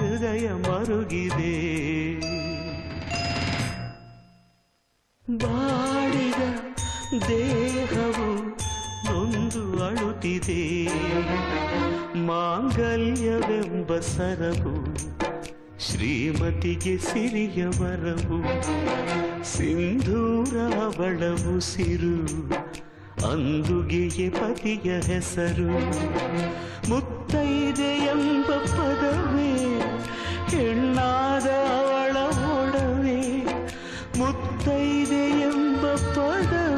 ಹೃದಯ ಮರುಗಿದೆ. ಬಾಡಿದ ದೇಹವು ನೊಂದು ಅಳುತ್ತಿದೆ. ಮಾಂಗಲ್ಯವೆಂಬ ಸರವು ಶ್ರೀಮತಿಗೆ ಸಿರಿಯ ವರವು. ಸಿಂಧೂರ ಬಳವು ಸಿರು ಅಂದುಗೆಯೇ ಪತಿಯ ಹೆಸರು. Muthaiah for the